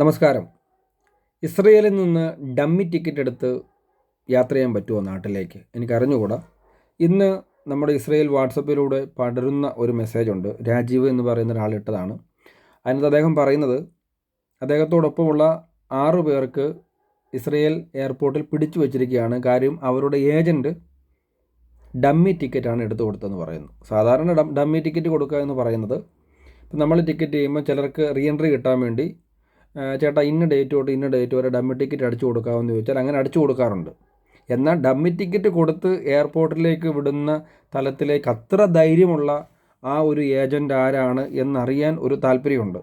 നമസ്കാരം. ഇസ്രയേലിൽ നിന്ന് ഡമ്മി ടിക്കറ്റ് എടുത്ത് യാത്ര ചെയ്യാൻ പറ്റുമോ നാട്ടിലേക്ക്? എനിക്ക് അറിഞ്ഞുകൂടാ ഇന്ന് നമ്മുടെ ഇസ്രയേൽ വാട്സപ്പിലൂടെ പടരുന്ന ഒരു മെസ്സേജുണ്ട്. രാജീവ് എന്ന് പറയുന്ന ഒരാളിട്ടതാണ് അതിനകത്ത് അദ്ദേഹം പറയുന്നത് അദ്ദേഹത്തോടൊപ്പമുള്ള ആറു പേർക്ക് ഇസ്രയേൽ എയർപോർട്ടിൽ പിടിച്ചു വച്ചിരിക്കുകയാണ്. കാര്യം അവരുടെ ഏജന്റ് ഡമ്മി ടിക്കറ്റാണ് എടുത്തു കൊടുത്തതെന്ന് പറയുന്നു. സാധാരണ ഡമ്മി ടിക്കറ്റ് കൊടുക്കുക എന്ന് പറയുന്നത് നമ്മൾ ടിക്കറ്റ് ചെയ്യുമ്പോൾ ചിലർക്ക് റീ എൻട്രി കിട്ടാൻ വേണ്ടി ചേട്ടാ ഇന്ന ഡേറ്റ് തൊട്ട് ഇന്ന ഡേറ്റ് വരെ ഡമ്മി ടിക്കറ്റ് അടിച്ചു കൊടുക്കാമെന്ന് ചോദിച്ചാൽ അങ്ങനെ അടിച്ചു കൊടുക്കാറുണ്ട്. എന്നാൽ ഡമ്മി ടിക്കറ്റ് കൊടുത്ത് എയർപോർട്ടിലേക്ക് വിടുന്ന തലത്തിലേക്ക് അത്ര ധൈര്യമുള്ള ആ ഒരു ഏജന്റ് ആരാണ് എന്നറിയാൻ ഒരു താല്പര്യമുണ്ട്.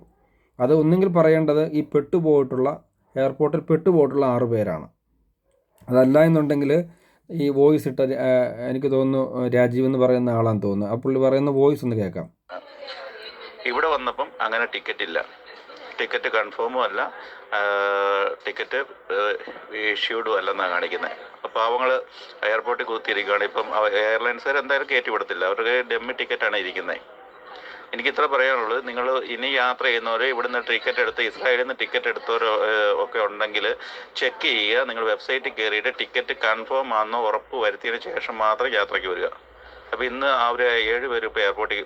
അത് ഒന്നെങ്കിൽ പറയേണ്ടത് ഈ പെട്ടുപോയിട്ടുള്ള എയർപോർട്ടിൽ പെട്ടുപോയിട്ടുള്ള ആറു പേരാണ്. അതല്ല എന്നുണ്ടെങ്കിൽ ഈ വോയിസ് ഇട്ട എനിക്ക് തോന്നുന്നു രാജീവ് എന്ന് പറയുന്ന ആളാന്ന് തോന്നുന്നു. ആ പുള്ളി പറയുന്ന വോയിസ് ഒന്ന് കേൾക്കാം. ഇവിടെ വന്നപ്പം അങ്ങനെ ടിക്കറ്റ് ഇല്ല. ടിക്കറ്റ് കൺഫേമും അല്ല ടിക്കറ്റ് ഇഷ്യൂഡും അല്ലെന്നാണ് കാണിക്കുന്നത് പാവങ്ങൾ എയർപോർട്ടിൽ കുത്തിയിരിക്കുകയാണ്. ഇപ്പം എയർലൈൻസുകാർ എന്തായാലും കയറ്റി വിടത്തില്ല. അവർക്ക് ഡെമ്മി ടിക്കറ്റാണ് ഇരിക്കുന്നത് എനിക്ക് ഇത്ര പറയാനുള്ളത് നിങ്ങൾ ഇനി യാത്ര ചെയ്യുന്നവരോ ഇവിടുന്ന് ടിക്കറ്റ് എടുത്ത് ഇസ്രായേലിൽ നിന്ന് ടിക്കറ്റ് എടുത്തവരോ ഒക്കെ ഉണ്ടെങ്കിൽ ചെക്ക് ചെയ്യുക. നിങ്ങൾ വെബ്സൈറ്റിൽ കയറിയിട്ട് ടിക്കറ്റ് കൺഫേം ആണെന്ന് ഉറപ്പ് വരുത്തിയതിന് ശേഷം മാത്രം യാത്രയ്ക്ക് വരിക. അപ്പോൾ ഇന്ന് അവർ ഏഴ് പേര് ഇപ്പോൾ എയർപോർട്ടിൽ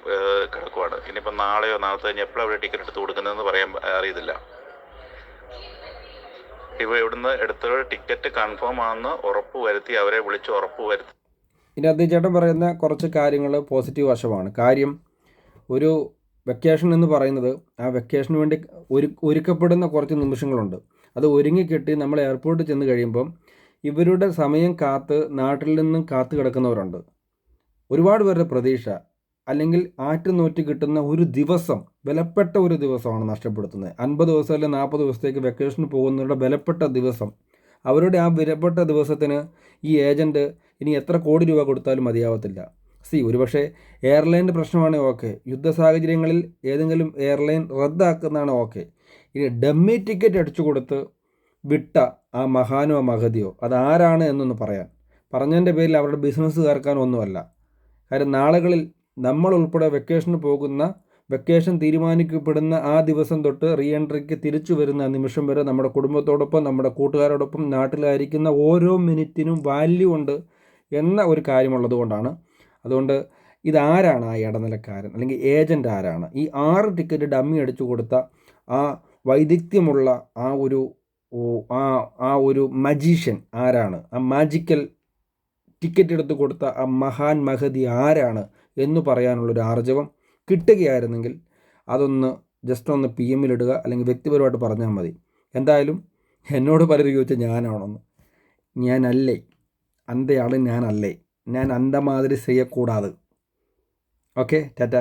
കിടക്കുവാണ്. ഇനിയിപ്പോൾ നാളെയോ നാളത്തെ കഴിഞ്ഞ് എപ്പോഴും അവർ ടിക്കറ്റ് എടുത്ത് കൊടുക്കുന്നതെന്ന് പറയാൻ അറിയത്തില്ല. ഇവ ഇവിടുന്ന് എടുത്ത ടിക്കറ്റ് കൺഫേം ആണെന്ന് ഉറപ്പ് വരുത്തി അവരെ വിളിച്ച് ഉറപ്പ് വരുത്തി. ഇനി അദ്ദേഹം ചേട്ടൻ പറയുന്ന കുറച്ച് കാര്യങ്ങൾ പോസിറ്റീവ് വശമാണ്. കാര്യം ഒരു വെക്കേഷൻ എന്ന് പറയുന്നത് ആ വെക്കേഷന് വേണ്ടി ഒരു ഒരുക്കപ്പെടുന്ന കുറച്ച് നിമിഷങ്ങളുണ്ട്. അത് ഒരുങ്ങിക്കെട്ടി നമ്മൾ എയർപോർട്ടിൽ ചെന്ന് കഴിയുമ്പം ഇവരുടെ സമയം കാത്ത് നാട്ടിൽ നിന്നും കാത്തു കിടക്കുന്നവരുണ്ട്. ഒരുപാട് പേരുടെ പ്രതീക്ഷ അല്ലെങ്കിൽ ആറ്റുനോറ്റ് കിട്ടുന്ന ഒരു ദിവസം വിലപ്പെട്ട ഒരു ദിവസമാണ് നഷ്ടപ്പെടുത്തുന്നത്. അൻപത് ദിവസം അല്ലെങ്കിൽ നാൽപ്പത് ദിവസത്തേക്ക് വെക്കേഷന് പോകുന്നവരുടെ വിലപ്പെട്ട ദിവസം. അവരുടെ ആ വിലപ്പെട്ട ദിവസത്തിന് ഈ ഏജന്റ് ഇനി എത്ര കോടി രൂപ കൊടുത്താലും മതിയാവത്തില്ല. സി ഒരുപക്ഷെ എയർലൈന്റെ പ്രശ്നമാണ് ഓക്കെ യുദ്ധ സാഹചര്യങ്ങളിൽ ഏതെങ്കിലും എയർലൈൻ റദ്ദാക്കുന്നതാണ് ഓക്കെ ഇനി ഡമ്മി ടിക്കറ്റ് അടിച്ചു കൊടുത്ത് വിട്ട ആ മഹാനോ മഹതിയോ അതാരാണ് എന്നൊന്ന് പറയാൻ. പറഞ്ഞതിന്റെ പേരിൽ അവരുടെ ബിസിനസ് കയർക്കാനൊന്നുമല്ല കാര്യം നാളുകളിൽ നമ്മൾ ഉൾപ്പെടെ വെക്കേഷന് പോകുന്ന വെക്കേഷൻ തീരുമാനിക്കപ്പെടുന്ന ആ ദിവസം തൊട്ട് റീ എൻട്രിക്ക് തിരിച്ചു വരുന്ന നിമിഷം വരെ നമ്മുടെ കുടുംബത്തോടൊപ്പം നമ്മുടെ കൂട്ടുകാരോടൊപ്പം നാട്ടിലായിരിക്കുന്ന ഓരോ മിനിറ്റിനും വാല്യൂ ഉണ്ട് എന്ന ഒരു കാര്യമുള്ളത് കൊണ്ടാണ്. അതുകൊണ്ട് ഇതാരാണ് ആ ഇടനിലക്കാരൻ? അല്ലെങ്കിൽ ഏജന്റ് ആരാണ്? ഈ ആറ് ടിക്കറ്റ് ഡമ്മി അടിച്ചു കൊടുത്ത ആ വൈദഗ്ധ്യമുള്ള ആ ഒരു ആ ആ ഒരു മജീഷ്യൻ ആരാണ്? ആ മാജിക്കൽ ടിക്കറ്റ് എടുത്ത് കൊടുത്ത ആ മഹാൻ മഹതി ആരാണ് എന്ന് പറയാനുള്ളൊരു ആർജവം കിട്ടുകയായിരുന്നെങ്കിൽ അതൊന്ന് ജസ്റ്റ് ഒന്ന് പി എമ്മിലിടുക അല്ലെങ്കിൽ വ്യക്തിപരമായിട്ട് പറഞ്ഞാൽ മതി. എന്തായാലും എന്നോട് പലരും ചോദിച്ചാൽ ഞാനാണെന്ന്. ഞാനല്ലേ. അന്തയാൾ ഞാനല്ലേ. ഞാൻ അന്തമാതിരി ചെയ്യക്കൂടാതെ ഓക്കെ ടാറ്റ.